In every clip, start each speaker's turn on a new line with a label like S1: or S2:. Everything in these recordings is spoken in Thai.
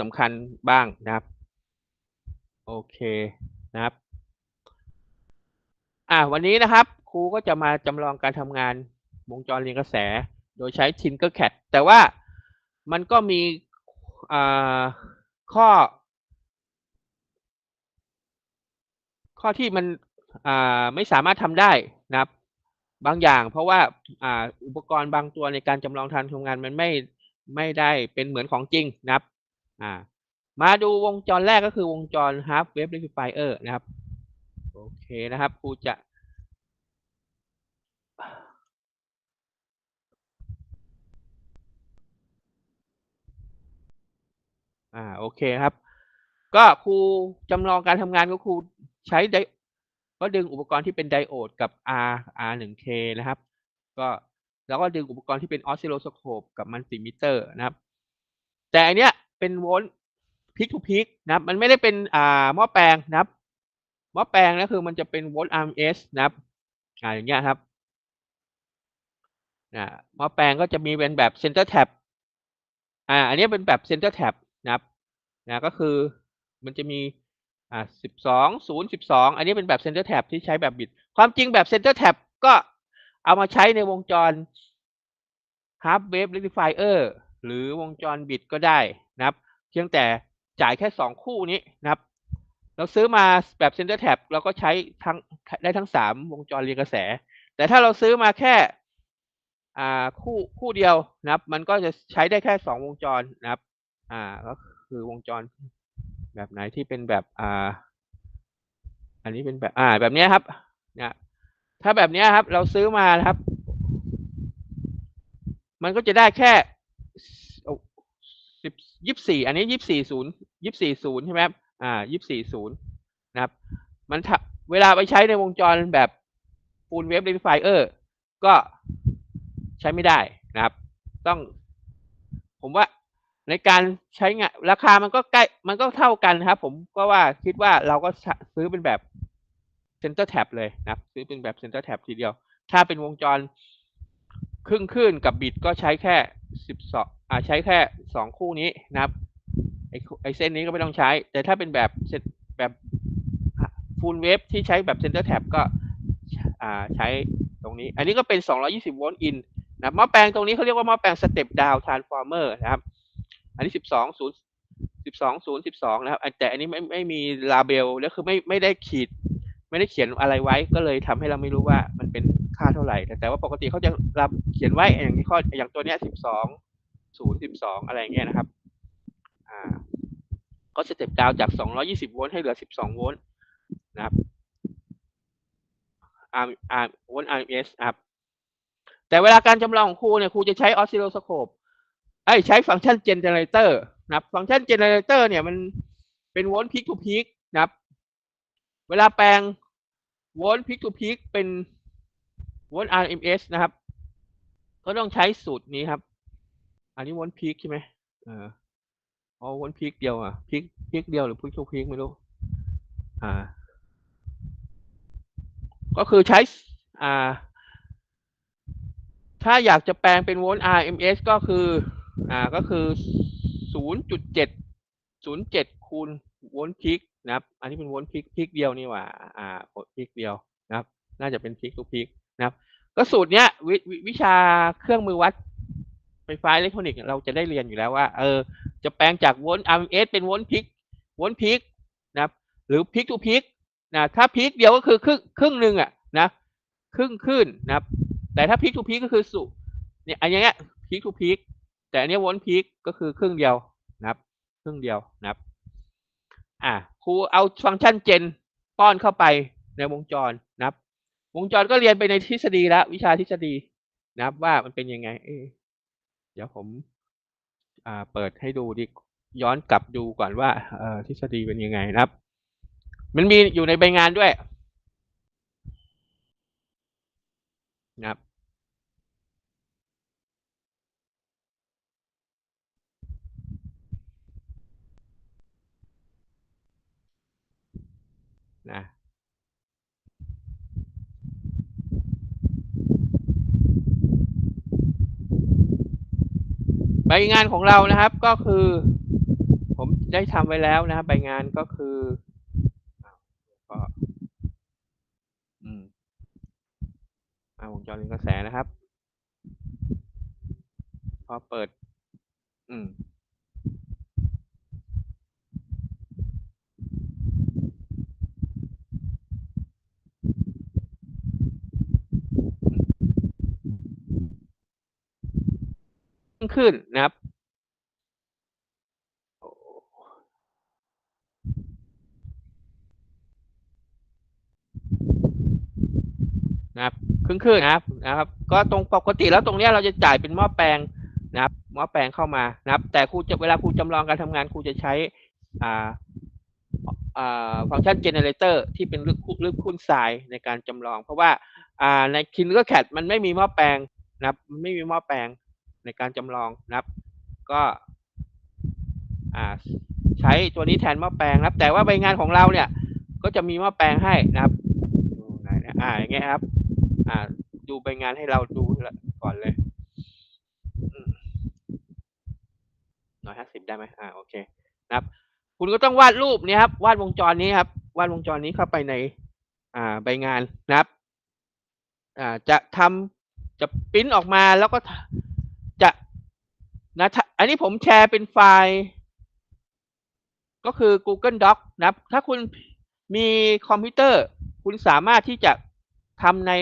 S1: สำคัญบ้างนะครับ โอเคนะครับ อ่าวันนี้นะครับ ครูก็จะมาจำลองการทำงานวงจรเรียนกระแส โดยใช้ Tinkercad แต่ว่ามันก็มีข้อ ข้อที่มันไม่สามารถทำได้นะครับ บางอย่าง เพราะว่าอ,อุปกรณ์บางตัวในการจำลองการทำงานมันไม่ไม่ได้เป็นเหมือนของจริงนะครับ อ่า มาดูวงจรแรกก็คือวงจร half wave rectifier นะครับ โอเคนะครับครูจะ อ่า โอเคครับ ก็ครูจำลองการทำงานก็ครูใช้ไดก็ดึงอุปกรณ์ที่เป็นไดโอดกับ R R 1 K นะครับ ก็แล้วก็ดึงอุปกรณ์ที่เป็นออสซิโลสโคปกับมัลติมิเตอร์นะครับ แต่อันเนี้ย เป็นโวลต์พิกทูพิกนะครับ มันไม่ได้เป็นอ่าหม้อแปลงนะครับหม้อแปลงนะคือมันจะเป็นโวลต์ RMS นะครับอ่าอย่างเงี้ยครับอ่าหม้อแปลงก็จะมีเป็นแบบเซนเตอร์แท็บอ่าอันนี้เป็นแบบเซนเตอร์แท็บนะครับนะก็คือมันจะมีอ่าสิบสองศูนย์สิบสองอันนี้เป็นแบบเซนเตอร์แท็บที่ใช้แบบบิตความจริงแบบเซนเตอร์แท็บก็เอามาใช้ในวงจร half wave rectifier หรือวงจรบิตก็ได้นะครับ เพียงแต่จ่ายแค่สองคู่นี้นะครับ เราซื้อมาแบบเซนเตอร์แท็บเราก็ใช้ทั้งได้ทั้งสามวงจรเรียงกระแส แต่ถ้าเราซื้อมาแค่อ่าคู่คู่เดียวนะครับ มันก็จะใช้ได้แค่สองวงจรนะครับอ่าก็คือวงจรแบบไหนที่เป็นแบบอ่าอันนี้เป็นแบบอ่าแบบนี้ครับเนี่ยถ้าแบบนี้ครับ เราซื้อมานะครับ มันก็จะได้แค่ สิบยี่สี่อันนี้ยี่สี่ศูนย์ยี่สี่ศูนย์ใช่ไหมครับอ่ายี่สี่ศูนย์นะครับ มันเวลาไปใช้ในวงจรแบบฟูลเวฟเร t ไฟเออร์ก็ใช้ไม่ได้นะครับ ต้อง ผมว่าในการใช้งานราคามันก็ใกล้ มันก็เท่ากันครับ ผมก็ว่าคิดว่าเราก็ซื้อเป็นแบบเซนเตอร์แท็บเลยนะครับ ซื้อเป็นแบบเซนเตอร์แท็บทีเดียว ถ้าเป็นวงจรครึ่งคลื่นกับบิตก็ใช้แค่สิบสอง อ่าใช้แค่สองคู่นี้นะครับไอไอเส้นนี้ก็ไม่ต้องใช้ แต่ถ้าเป็นแบบแบบฟูลเวฟที่ใช้แบบเซนเตอร์แท็บก็อ่าใช้ตรงนี้ อันนี้ก็เป็น 220 โวลต์อินนะหม้อแปลงตรงนี้เขาเรียกว่าหม้อแปลงสเต็ปดาวทรานส์ฟอร์เมอร์นะครับ อันนี้ 12 0 12 0 12 นะครับ แต่อันนี้ไม่ไม่มีลาเบลแล้วคือไม่ไม่ได้ขีด ไม่ได้เขียนอะไรไว้ก็เลยทำให้เราไม่รู้ว่ามันเป็นค่าเท่าไหร่แต่แต่ว่าปกติเขาจะรับเขียนไว้อย่างนี้ข้ออย่างตัวเนี้ย12 0 12อะไรอย่างเงี้ยนะครับ อ่า ก็สเต็ปดาวจาก220โวลต์ให้เหลือ12โวลต์นะครับ R R โวลต์ RMS ครับแต่เวลาการจำลองของครูเนี่ยครูจะใช้ออสซิโลสโคปไอ้ใช้ฟังก์ชันเจนเนอเรเตอร์นะครับ ฟังก์ชันเจนเนอเรเตอร์เนี่ยมันเป็นโวลต์พีคทูพีคนะครับ เวลาแปลงโวลต์พีคทูพีคเป็นโวลต์ RMS นะครับ ก็ต้องใช้สูตรนี้ครับ อันนี้วลต์พีคใช่ไหมเอออ๋อวลต์พีคเดียวอะพีคพีคเดียวหรือพีคทูพีคไม่รู้ อ่า ก็คือใช้ อ่า ถ้าอยากจะแปลงเป็นโวลต์ RMS ก็คือ อ่า ก็คือ 0.7 07 คูณโวลต์พีคนะครับ อันนี้เป็นโวลต์พีคพีคเดียวนี่หว่า อ่าพีคเดียวนะครับ น่าจะเป็นพีคทูพีคนะครับ ก็สูตรเนี้ย วิววิชาเครื่องมือวัด ไฟฟ้าอิเล็กทรอนิกส์เราจะได้เรียนอยู่แล้วว่า เออ จะแปลงจากโวลต์ RMS เป็นโวลต์พีคโวลต์พีคนะครับ หรือพีคทูพีคนะถ้าพีคเดียวก็คือครึ่งครึ่งหนึ่งอะนะครึ่งขึ้นนะครับ แต่ถ้าพีคทูพีคก็คือสุเนี่ยอันเนี้ยพีคทูพีคแต่อันนี้โวลต์พีคก็คือครึ่งเดียวนะครับ ครึ่งเดียวนะครับ อ่าครูเอาฟังก์ชันเจนป้อนเข้าไปในวงจรนะครับ วงจรก็เรียนไปในทฤษฎีแล้ววิชาทฤษฎีนะครับว่ามันเป็นยังไง เดี๋ยวผมอ่าเปิดให้ดูดิย้อนกลับดูก่อนว่าเอ่อทฤษฎีเป็นยังไงนะครับ มันมีอยู่ในใบงานด้วยนะครับนะ งานของเรานะครับก็คือ ผมได้ทำไว้แล้วนะครับ ใบงานก็คืออ้าวก็อืมอ่าวงจรเรียนกระแสนะครับ พอเปิด อืม ขึ้นนะครับนะครับครึ่งๆนะครับนะครับ ก็ตรงปกติแล้วตรงเนี้ยเราจะจ่ายเป็นหม้อแปลงนะครับหม้อแปลงเข้ามานะครับ แต่ครูจะเวลาครูจำลองการทำงานครูจะใช้อ่าอ่าฟังก์ชัน generator ที่เป็นลึกลึกคูณทรายในการจำลอง เพราะว่าอ่าใน KinderCAD มันไม่มีหม้อแปลงนะครับมันไม่มีหม้อแปลง ในการจำลองนะครับ ก็ใช้ตัวนี้แทนหม้อแปลงนะครับ แต่ว่าใบงานของเราเนี่ย ก็จะมีหม้อแปลงให้นะครับอ่าอย่างเงี้ยครับ อ่า ดูใบงานให้เราดูก่อนเลยร้อยห้าสิบได้ไหมอ่าโอเคนะครับ คุณก็ต้องวาดรูปนี้ครับ วาดวงจรนี้ครับ วาดวงจรนี้เข้าไปใน อ่า ใบงานนะครับ อ่าจะทำจะปิ้นออกมาแล้วก็ นะอันนี้ผมแชร์เป็นไฟล์ ก็คือ Google Doc นะถ้าคุณมีคอมพิวเตอร์ คุณสามารถที่จะทำใน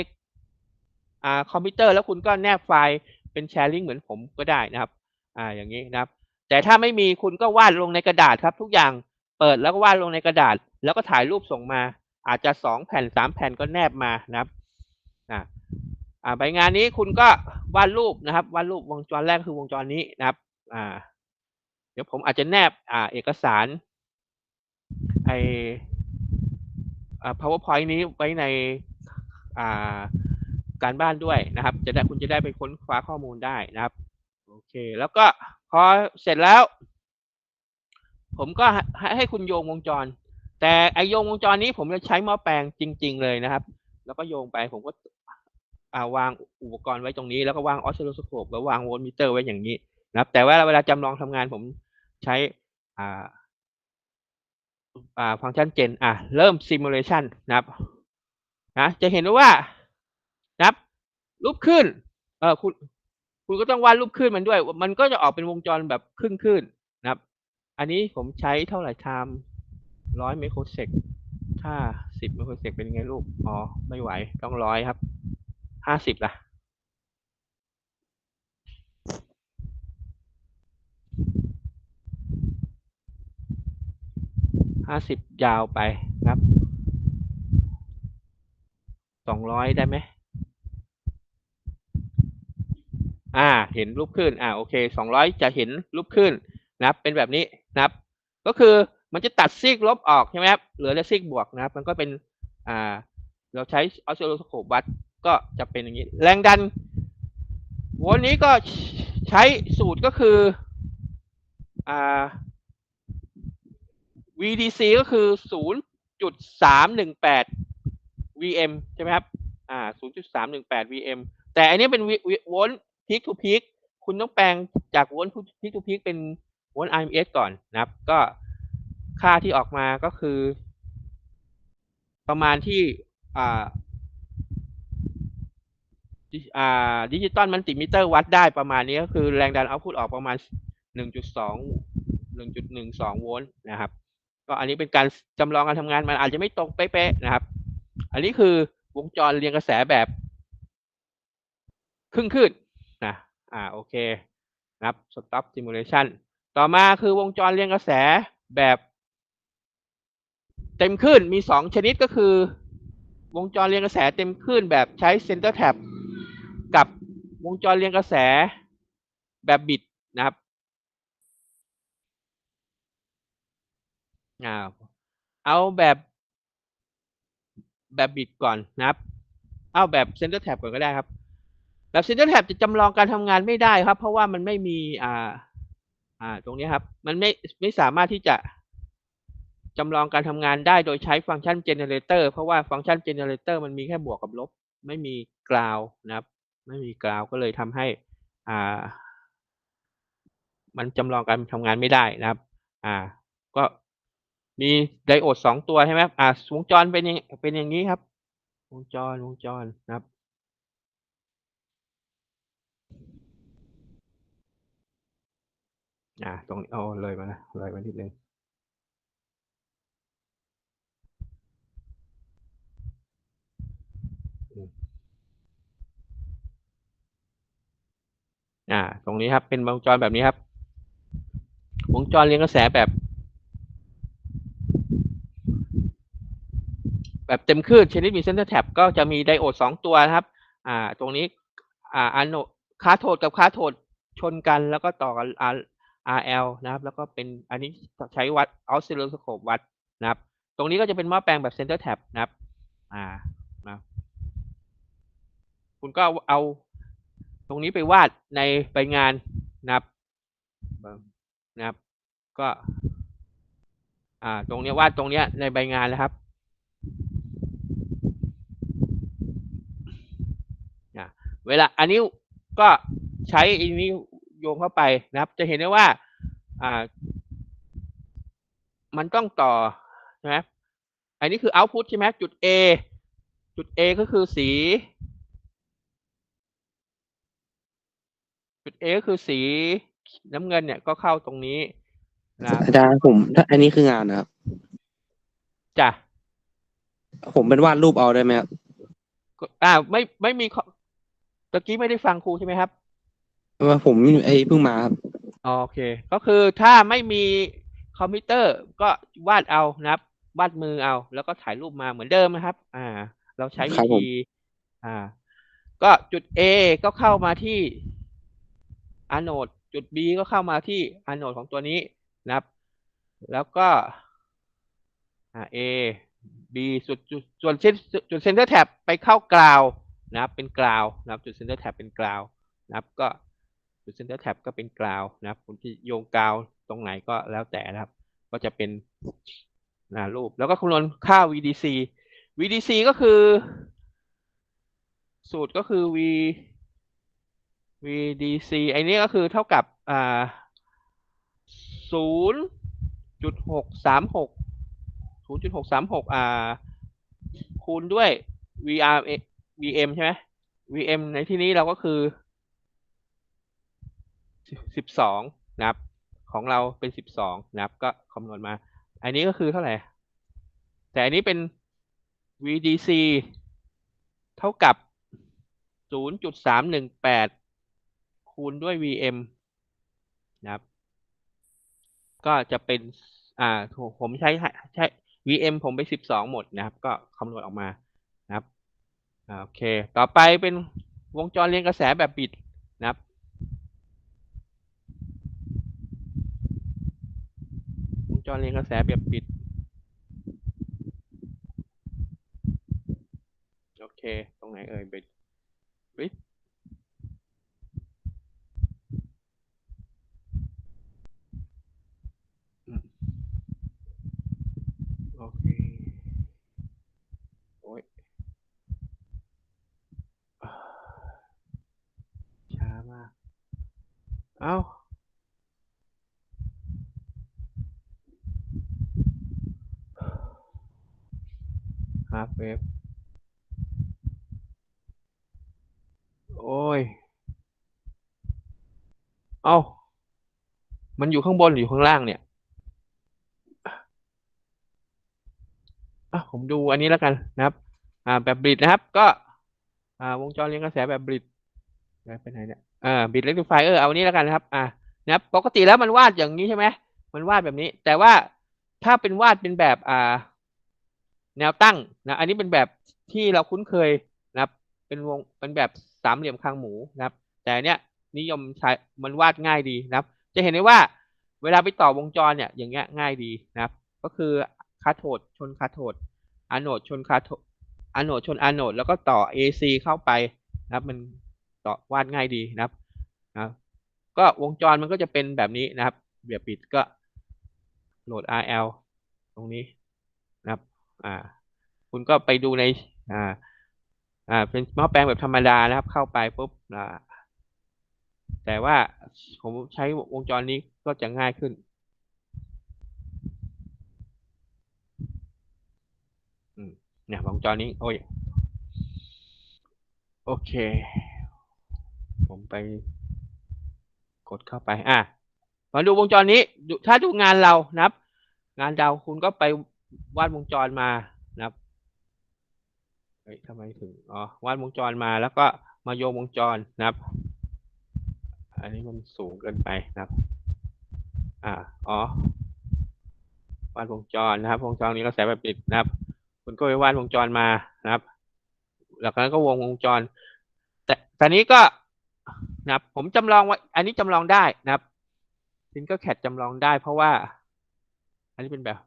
S1: อ่าคอมพิวเตอร์ แล้วคุณก็แนบไฟล์เป็นแชร์ลิงก์เหมือนผมก็ได้นะครับ อ่าอย่างนี้นะครับ แต่ถ้าไม่มีคุณก็วาดลงในกระดาษครับ ทุกอย่างเปิดแล้วก็วาดลงในกระดาษ แล้วก็ถ่ายรูปส่งมา อาจจะสองแผ่นสามแผ่นก็แนบมานะครับอ่า อ่าใบงานนี้คุณก็วาดรูปนะครับวาดรูปวงจรแรกคือวงจรนี้นะครับอ่าเดี๋ยวผมอาจจะแนบอ่าเอกสารไออ่า powerpoint นี้ไว้ในอ่าการบ้านด้วยนะครับ จะได้คุณจะได้ไปค้นคว้าข้อมูลได้นะครับโอเค แล้วก็พอเสร็จแล้ว ผมก็ให้ให้คุณโยงวงจร แต่ไอโยงวงจรนี้ผมจะใช้หม้อแปลงจริง ๆ เลยนะครับ แล้วก็โยงไปผมก็าวางอุปกรณ์ไว้ตรงนี้ แล้วก็วางออสซิลโลสโคปแล้ววางโวลต์มิเตอร์ไว้อย่างนี้นะครับ แต่ว่าเวลาจำลองทำงานผมใช้อ่าอ่าฟังก์ชันเจนอะเริ่มซิมูเลชันนะครับนะจะเห็นว่านะครับรูปขึ้นเออคุณคุณก็ต้องวาดรูปขึ้นมันด้วย มันก็จะออกเป็นวงจรแบบครึ่งขึ้นนะครับ อันนี้ผมใช้เท่าไหร่ไทม์ร้อยไมโครเซกถ้าสิบไมโครเซกเป็นไงลูก อ๋อ ไม่ไหว ต้องร้อยครับ ห้าสิบล่ะห้าสิบยาวไปครับสองร้อยได้ไหมอ่า เห็นรูปขึ้น อ่า โอเคสองร้อยจะเห็นรูปขึ้นนะครับ เป็นแบบนี้นะครับ ก็คือมันจะตัดซีกลบออกใช่ไหมครับ เหลือแต่ซีกบวกนะครับ มันก็เป็น อ่า เราใช้ออสซิลโลสโคปวัด ก็จะเป็นอย่างนี้ แรงดัน วันนี้ก็ใช้สูตรก็คืออ่า VDC ก็คือ 0.318 VM ใช่ไหมครับอ่า0.318 VM แต่อันนี้เป็นโวลต์พีคทูพีคคุณต้องแปลงจากโวลต์พีคทูพีคเป็นโวลต์ RMS ก่อนนะครับ ก็ค่าที่ออกมาก็คือ ประมาณที่อ่าอ่า ดิจิตอลมันติมิเตอร์วัดได้ประมาณนี้ก็คือแรงดันเอาพุตออกประมาณ 1.2 1.12 โวลต์นะครับ ก็อันนี้เป็นการจำลองการทำงานมันอาจจะไม่ตรงเป๊ะๆนะครับ อันนี้คือวงจรเรียงกระแสแบบครึ่งขึ้นนะอ่าโอเคนะครับ stop simulation ต่อมาคือวงจรเรียงกระแสแบบ เต็มขึ้นมีสองชนิดก็คือ วงจรเรียงกระแสเต็มขึ้นแบบใช้ center tap กับวงจรเรียงกระแสแบบบิดนะครับเอาแบบแบบบิดก่อนนะครับ เอาแบบ center tap ก่อนก็ได้ครับ แบบ center tap จะจำลองการทำงานไม่ได้ครับ เพราะว่ามันไม่มีอ่าอ่าตรงนี้ครับ มันไม่ไม่สามารถที่จะจำลองการทำงานได้โดยใช้ฟังก์ชัน generator เพราะว่าฟังก์ชัน generator มันมีแค่บวกกับลบ ไม่มีกราวนะครับ ไม่มีกราวก็เลยทำให้อ่ามันจำลองการทำงานไม่ได้นะครับ อ่า ก็มีไดโอดสองตัวใช่ไหมอ่าวงจรเป็นอย่างเป็นอย่างนี้ครับ วงจรวงจรนะครับ อ่า ตรงนี้เอาเลยมานะเลยมานิดนึง อ่า ตรงนี้ครับ เป็นวงจรแบบนี้ครับ วงจรเรียงกระแสแบบ แบบเต็มคลื่นชนิดมีเซนเตอร์แท็บก็จะมีไดโอดสองตัวนะครับ อ่า ตรงนี้ อ่าอันโนคาโทดกับคาโทดชนกันแล้วก็ต่อกัน R RL นะครับ แล้วก็เป็นอันนี้ใช้วัดออสซิลโลสโคปวัดนะครับ ตรงนี้ก็จะเป็นหม้อแปลงแบบเซนเตอร์แท็บนะครับ อ่านะคุณก็เอา ตรงนี้ไปวาดในใบงานนะครับนะครับ ก็อ่าตรงนี้วาดตรงนี้ในใบงานแล้วครับเวลาอันนี้ก็ใช้อันนี้โยงเข้าไปนะครับ จะเห็นได้ว่าอ่า มันต้องต่อใช่ไหมอันนี้คือ output ใช่ไหมจุด A จุด A ก็คือสี จุด A ก็คือสีน้ำเงินเนี่ยก็เข้าตรงนี้นะ
S2: อาจารย์ผมถ้าอันนี้คืองานนะครับ
S1: จ้ะ
S2: ผมเป็นวาดรูปเอาได้ไหมครับ
S1: ก็อ่าไม่ไม่มีข้อตะกี้ไม่ได้ฟังครูใช่ไหมครับ
S2: ว่าผมไอ้เพิ่งมาครับ
S1: โอเค ก็คือถ้าไม่มีคอมพิวเตอร์ก็วาดเอานะครับ วาดมือเอา แล้วก็ถ่ายรูปมาเหมือนเดิมนะครับ อ่า เราใช้วิ
S2: ครับผม
S1: ธีอ่า ก็จุด A ก็เข้ามาที่ อโนดจุด B ก็เข้ามาที่อโนดของตัวนี้นะครับ แล้วก็อ่า A B จุดจุดส่วนเส้นจุดเซนเตอร์แท็บไปเข้ากราวนะครับ เป็นกราวนะครับ จุดเซนเตอร์แท็บเป็นกราวนะครับ ก็จุดเซนเตอร์แท็บก็เป็นกราวนะครับคุณที่โยงกราวตรงไหนก็แล้วแต่นะครับ ก็จะเป็นนะรูป แล้วก็คำนวณค่า VDC VDC ก็คือ สูตรก็คือ V VDC ไอ้นี้ก็คือเท่ากับอ่าศูนย์จุดอ่าคูณด้วย VR VM ใช่ไหม VM ในที่นี้เราก็คือ12นะครับ ของเราเป็น12นะครับ ก็คำนวณมา อันนี้ก็คือเท่าไหร่ แต่อันนี้เป็น VDC เท่ากับ 0.318 คูณด้วย VM นะครับ ก็จะเป็น อ่า ผมใช้ใช้ VM ผมไปสิบสองหมดนะครับ ก็คำนวณออกมานะครับโอเค ต่อไปเป็นวงจรเรียงกระแสแบบบิดนะครับวงจรเรียงกระแสแบบปิดโอเค ตรงไหนเอ่ยบิดบิดอืมโอเค โอ้ยอ่าช้ามาก เอ้า ฮาร์ฟเวฟโอ้ย เอ้า มันอยู่ข้างบนหรืออยู่ข้างล่างเนี่ยอะผมดูอันนี้แล้วกันนะครับอ่าแบบบริดนะครับ ก็อ่าวงจรเรียงกระแสแบบบริดไปไหนเนี่ยอ่าบิดเรคติฟเออเอาอันนี้แล้วกันนะครับอ่านะครับปกติแล้วมันวาดอย่างนี้ใช่ไหมมันวาดแบบนี้ แต่ว่าถ้าเป็นวาดเป็นแบบอ่า แนวตั้งนะอันนี้เป็นแบบที่เราคุ้นเคยนะครับ เป็นวงเป็นแบบสามเหลี่ยมคางหมูนะครับ แต่เนี้ยนิยมใช้มันวาดง่ายดีนะครับ จะเห็นได้ว่าเวลาไปต่อวงจรเนี่ยอย่างเงี้ยง่ายดีนะครับ ก็คือคาโทดชนคาโทดอะโนดชนคาโทดอะโนดชนอะโนดแล้วก็ต่อ AC เข้าไปนะครับ มันต่อวาดง่ายดีนะครับนะก็วงจรมันก็จะเป็นแบบนี้นะครับเบียบปิดก็โหลด RL ตรงนี้ คุณก็ไปดูใน อ่า อ่า เป็นหม้อแปลงแบบธรรมดานะครับ เข้าไปปุ๊บอ่า แต่ว่าผมใช้วงจรนี้ก็จะง่ายขึ้นเนี่ยวงจรนี้ โอ้ย โอเค ผมไป กดเข้าไป อ่ามาดูวงจรนี้ถ้าดูงานเรานะครับ งานเราคุณก็ไป วาดวงจรมานะครับเฮ้ยทำไมถึงอ๋อวาดวงจรมาแล้วก็มาโยงวงจรนะครับ อันนี้มันสูงเกินไปนะครับ อ่าอ๋อวาดวงจรนะครับ วงจรนี้เราใส่แบบปิดนะครับ คุณก็ไปวาดวงจรมานะครับแล้วก็ก็วงวงจร แต่ตอนนี้ก็นะครับ ผมจำลองไว้อันนี้จำลองได้นะครับซินก็แคดจำลองได้เพราะว่า อันนี้เป็นแบบ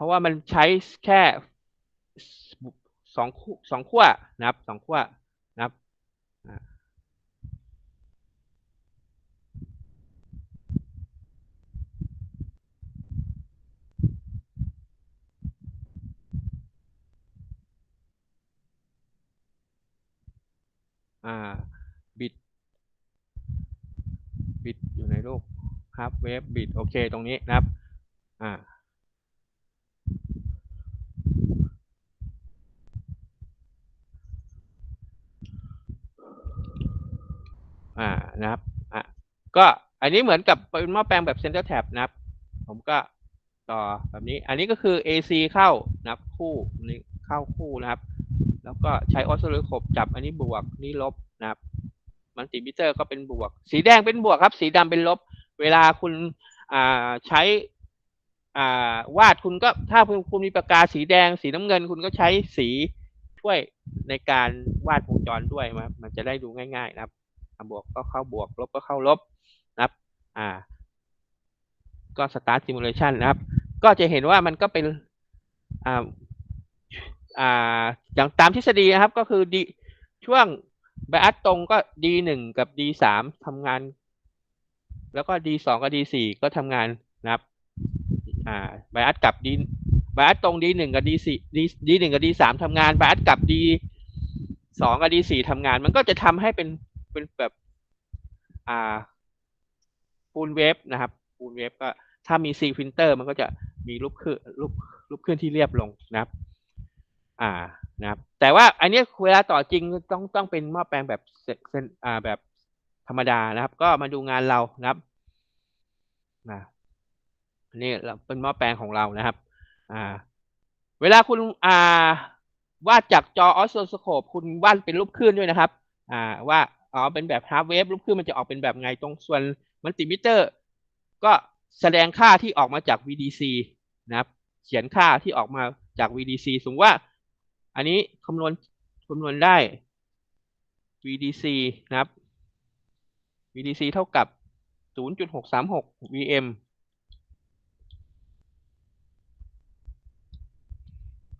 S1: ราะว่ามันใช้แค่สองคู่สองขั้วนะครับสองขั้วนะครับอ่าบิดบิดอยู่ในรูปครับเวฟบิดโอเค ตรงนี้นะครับ อ่า อ่านะครับอะก็อันนี้เหมือนกับเป็นหม้อแปลงแบบเซนเตอร์แท็บนะครับ ผมก็ต่อแบบนี้ อันนี้ก็คือ AC เข้านะครับคู่นี่เข้าคู่นะครับ แล้วก็ใช้ออสโซลโคปจับอันนี้บวกนี่ลบนะครับมัลติมิเตอร์ก็เป็นบวก สีแดงเป็นบวกครับ สีดำเป็นลบ เวลาคุณอ่าใช้ วาดคุณก็ถ้าคุณคุณมีปากกาสีแดง สีน้ำเงิน คุณก็ใช้สีช่วยในการวาดวงจรด้วยมามันจะได้ดูง่าย ๆ นะครับบวกก็เข้าบวก ลบก็เข้าลบนะครับ อ่า ก็ start simulation นะครับ ก็จะเห็นว่ามันก็เป็นอ่าอ่าอย่างตามทฤษฎีนะครับก็คือดีช่วงไบอัสตรงก็ D หนึ่งกับ D สามทำงาน แล้วก็ D สองกับ D สี่ก็ทำงานนะครับ อ่าไบอัสกับ D ไบอัสตรง D หนึ่งกับ D สี่ D D หนึ่งกับ D สามทำงานไบอัสกับ D สองกับ D สี่ทำงาน มันก็จะทำให้เป็นเป็นแบบอ่าฟูลเวฟนะครับฟูลเวฟก็ถ้ามี C filter มันก็จะมีรูปขึ้นรูปรูปขึ้นที่เรียบลงนะครับ อ่านะครับ แต่ว่าอันนี้เวลาต่อจริงต้องต้องเป็นหม้อแปลงแบบเซนอ่าแบบธรรมดานะครับ ก็มาดูงานเรานะครับนะ นี่เป็นหม้อแปลงของเรานะครับ อ่า เวลาคุณอ่าวาดจากจอออสโซสโคปคุณวาดเป็นรูปคลื่นด้วยนะครับ อ่า ว่าอ๋อเป็นแบบฮาร์เวฟรูปคลื่นมันจะออกเป็นแบบไงตรงส่วนมัลติมิเตอร์ ก็แสดงค่าที่ออกมาจาก VDC นะครับ เขียนค่าที่ออกมาจาก VDC สมมติว่า อันนี้คำนวณคำนวณได้ VDC นะครับ VDC เท่ากับ 0.636 VM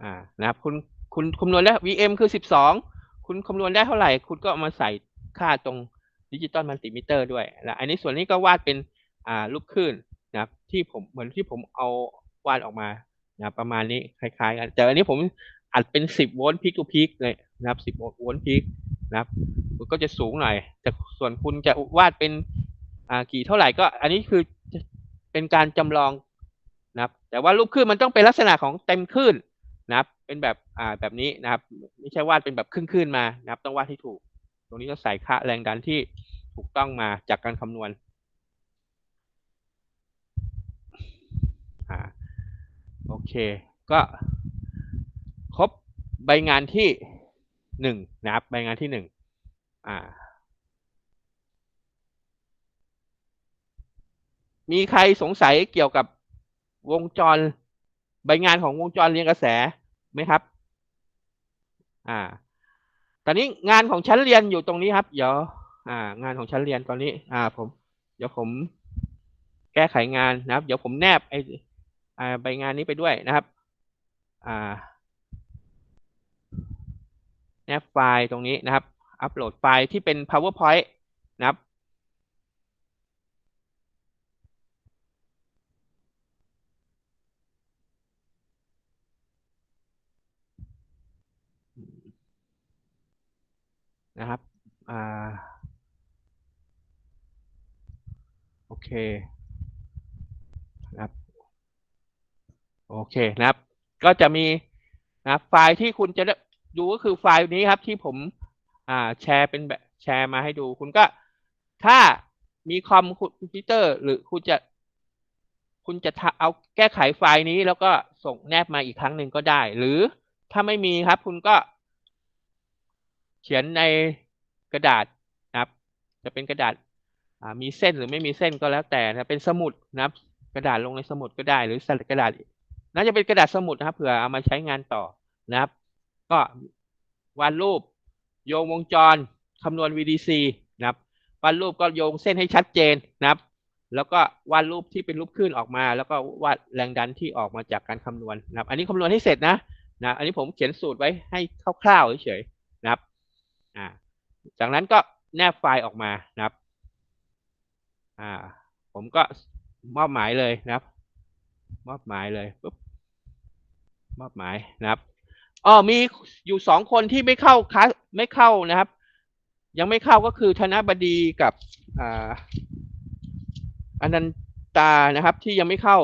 S1: อ่านะครับคุณคุณคำนวณได้ VM คือ 12 คุณคำนวณได้เท่าไหร่ คุณก็เอามาใส่ค่าตรงดิจิตอลมัลติมิเตอร์ด้วยแล้วอันนี้ส่วนนี้ก็วาดเป็นอ่ารูปคลื่นนะครับที่ผมเหมือนที่ผมเอาวาดออกมานะประมาณนี้คล้ายๆกันแต่อันนี้ผมอัดเป็น 10 โวลต์พีคทูพีคเลยนะครับ 10 โวลต์พีคนะครับก็จะสูงหน่อย แต่ส่วนคุณจะวาดเป็นอ่ากี่เท่าไหร่ก็ อันนี้คือเป็นการจำลองนะครับ แต่ว่ารูปคลื่นมันต้องเป็นลักษณะของเต็มคลื่น นะครับ เป็นแบบอ่าแบบนี้นะครับ ไม่ใช่วาดเป็นแบบครึ่งๆมานะครับ ต้องวาดให้ถูก ตรงนี้ก็ใส่ค่าแรงดันที่ถูกต้องมาจากการคำนวณอ่าโอเค ก็ครบใบงานที่หนึ่งนะครับ ใบงานที่หนึ่งอ่ามีใครสงสัยเกี่ยวกับวงจรใบงานของวงจรเรียงกระแส ไหมครับ อ่า ตอนนี้งานของชั้นเรียนอยู่ตรงนี้ครับ เดี๋ยว อ่า งานของชั้นเรียนตอนนี้ อ่า ผม เดี๋ยวผม แก้ไขงานนะครับ เดี๋ยวผมแนบไออ่าใบงานนี้ไปด้วยนะครับ อ่า แนบไฟล์ตรงนี้นะครับ อัปโหลดไฟล์ที่เป็น powerpoint นะครับ นะครับอ่าโอเคนะครับโอเคนะครับ ก็จะมีนะไฟล์ที่คุณจะดูก็คือไฟล์นี้ครับที่ผมอ่าแชร์เป็นแบบแชร์มาให้ดู คุณก็ถ้ามีคอมคอมพิวเตอร์หรือคุณจะ คุณจะเอาแก้ไขไฟล์นี้แล้วก็ส่งแนบมาอีกครั้งหนึ่งก็ได้ หรือถ้าไม่มีครับ คุณก็ เขียนในกระดาษนะครับ จะเป็นกระดาษมีเส้นหรือไม่มีเส้นก็แล้วแต่นะเป็นสมุดนะครับ กระดาษลงในสมุดก็ได้ หรือสกระดาษน่าจะเป็นกระดาษสมุดนะครับเผื่อเอามาใช้งานต่อนะครับ ก็วาดรูป โยงวงจรคำนวณ VDC นะครับวาดรูปก็โยงเส้นให้ชัดเจนนะครับ แล้วก็วาดรูปที่เป็นรูปคลื่นออกมา แล้วก็วาดแรงดันที่ออกมาจากการคำนวณนะครับ อันนี้คำนวณให้เสร็จนะนะ อันนี้ผมเขียนสูตรไว้ให้คร่าวๆเฉยๆนะครับ อ่าจากนั้นก็แนบไฟล์ออกมานะครับ อ่า ผมก็มอบหมายเลยนะครับ มอบหมายเลยปุ๊บมอบหมายนะครับอ๋อมีอยู่สองคนที่ไม่เข้าคลาสไม่เข้านะครับ ยังไม่เข้าก็คือธนบดีกับอ่าอนันตานะครับ ที่ยังไม่เข้า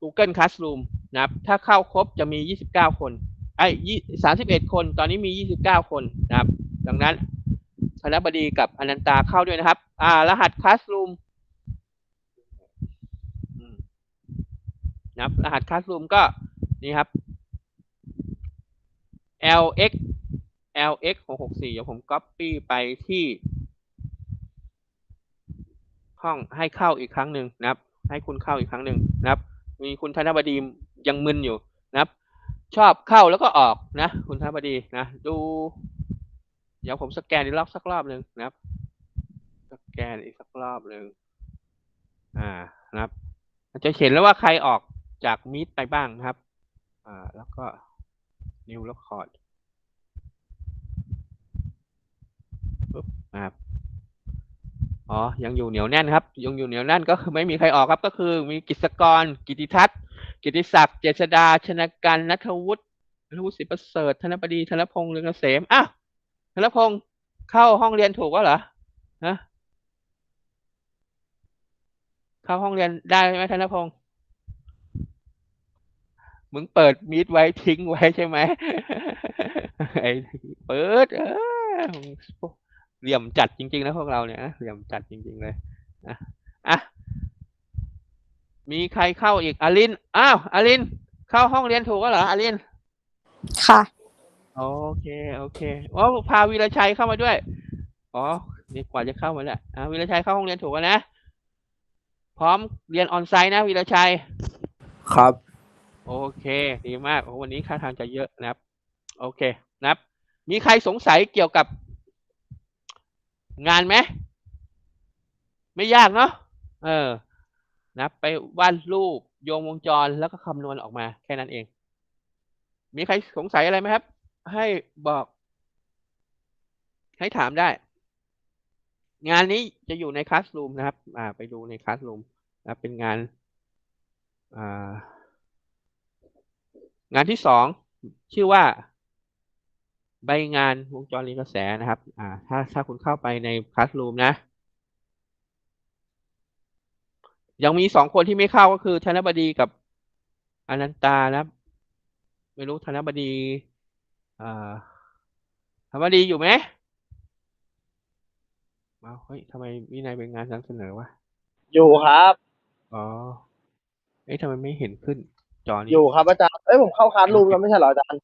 S1: Google Classroom นะครับ ถ้าเข้าครบจะมี 29 คนไอ้ยี่สามสิบเอ็ดคน ตอนนี้มี 29 คนนะครับ ดังนั้นธนบดีกับอนันตาเข้าด้วยนะครับ อ่ารหัส Classroom อืมนะครับรหัส Classroom ก็นี่ครับ lx lx หกหกสี่เดี๋ยวผม copy ไปที่ ห้องให้เข้าอีกครั้งหนึ่งนะครับ ให้คุณเข้าอีกครั้งหนึ่งนะครับ มีคุณธนบดียังมึนอยู่นะครับ ชอบเข้าแล้วก็ออกนะ คุณธนบดีนะ ดู เดี๋ยวผมสแกนอีกรอบสักรอบหนึ่งนะครับ สแกนอีกสักรอบหนึ่งอ่านะครับจะเห็นแล้วว่าใครออกจากมิดไปบ้างนะครับ อ่า แล้วก็ new record ปึ๊บนะครับอ๋อ ยังอยู่เหนียวแน่นครับ ยังอยู่เหนียวแน่นก็คือไม่มีใครออกครับ ก็คือมีกิจกร กิติทัศน์ กิติศักดิ์ เจษดา ชนกันนัทวุฒินัทวุฒิศิประเสริฐ ธนบดี ธนพงษ์เรืองเกษม อ้าว ธนพงษ์เข้าห้องเรียนถูกวะเหรอฮะเข้าห้องเรียนได้ไหมธนพงษ์มึงเปิดมีดไว้ทิ้งไว้ใช่ไหมไอ้เปิดเออเหลี่ยมจัดจริง ๆ นะพวกเราเนี่ยเหลี่ยมจัดจริง ๆ เลยอะอะมีใครเข้าอีกอารินอ้าวอาริน เข้าห้องเรียนถูกแล้วเหรออาริน
S3: ค่ะ
S1: โอเค โอเคโอ้พาวีรชัยเข้ามาด้วย อ๋อนี่กว่าจะเข้ามาแล้วอ่าวีรชัยเข้าห้องเรียนถูกแล้วนะ พร้อมเรียนออนไซต์นะวีรชัย
S2: ครับ
S1: โอเค ดีมากโอ้วันนี้ค่าทางจะเยอะนะครับ โอเคนะครับ มีใครสงสัยเกี่ยวกับ งานไหม ไม่ยากเนาะ เออ นะครับไปวาดรูปโยงวงจรแล้วก็คำนวณออกมาแค่นั้นเอง มีใครสงสัยอะไรไหมครับ ให้บอก ให้ถามได้ งานนี้จะอยู่ในคลาส o ูมนะครับ อ่า ไปดูในคลาส o ูมนะเป็นงาน อ่า งานที่สองชื่อว่า ใบงานวงจรเรียนกระแสนะครับ อ่า ถ้าถ้าคุณเข้าไปในคลาส o ูมนะยังมีสองคนที่ไม่เข้าก็คือธนบดีกับอนันตานะไม่รู้ธนบดี อ่าธนบดีอยู่ไหมมาเฮ้ยทำไมวินัยเป็นงานนำเสนอวะ
S4: อยู่ครับ
S1: อ๋อ เอ๊ะทำไมไม่เห็นขึ้น จอนี้
S4: อยู่ครับอาจารย์เอ้ยผมเข้าคลาสรูมแล้วไม่ใช่เหรออาจารย์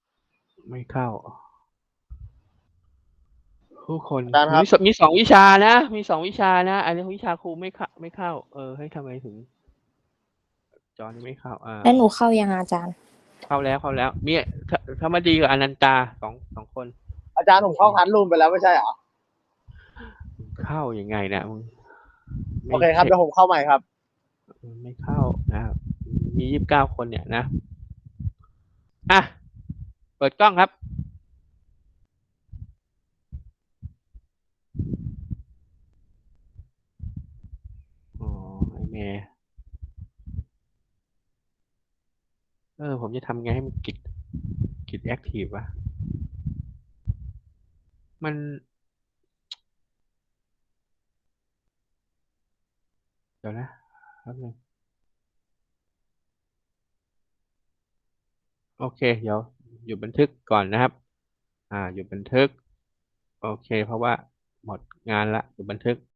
S1: ไม่เข้า ผู้คน
S4: อาจารย์ครับ
S1: มีสมีสองวิชานะ มีสองวิชานะ อันนี้วิชาครูไม่เข้าไม่เข้า เออให้ยทำไมถึง จอนี้ไม่เข้า อ่า
S3: แล้วหนูเข้ายังอาจารย์
S1: เข้าแล้วเข้าแล้วมีธธรรมดีกับอนันตาสองสองคน
S4: อาจารย์ผมเข้าคลาสรูมไปแล้วไม่ใช่เหรอ
S1: เข้ายังไงเนี่ยมึงไม่
S4: โอเคครับ
S1: ช็
S4: เดี๋ยวผมเข้าใหม่ครับ
S1: ไม่เข้านะครับมียี่สิบเก้าคนเนี่ยนะ อะ เปิดกล้องครับ อ๋อไอแม่ เออ ผมจะทำไงให้มันกิดกิดแอคทีฟวะ มัน เดี๋ยวนะแป๊บนึงโอเค เดี๋ยว หยุดบันทึกก่อนนะครับ อ่า หยุดบันทึก โอเค เพราะว่าหมดงานละหยุดบันทึก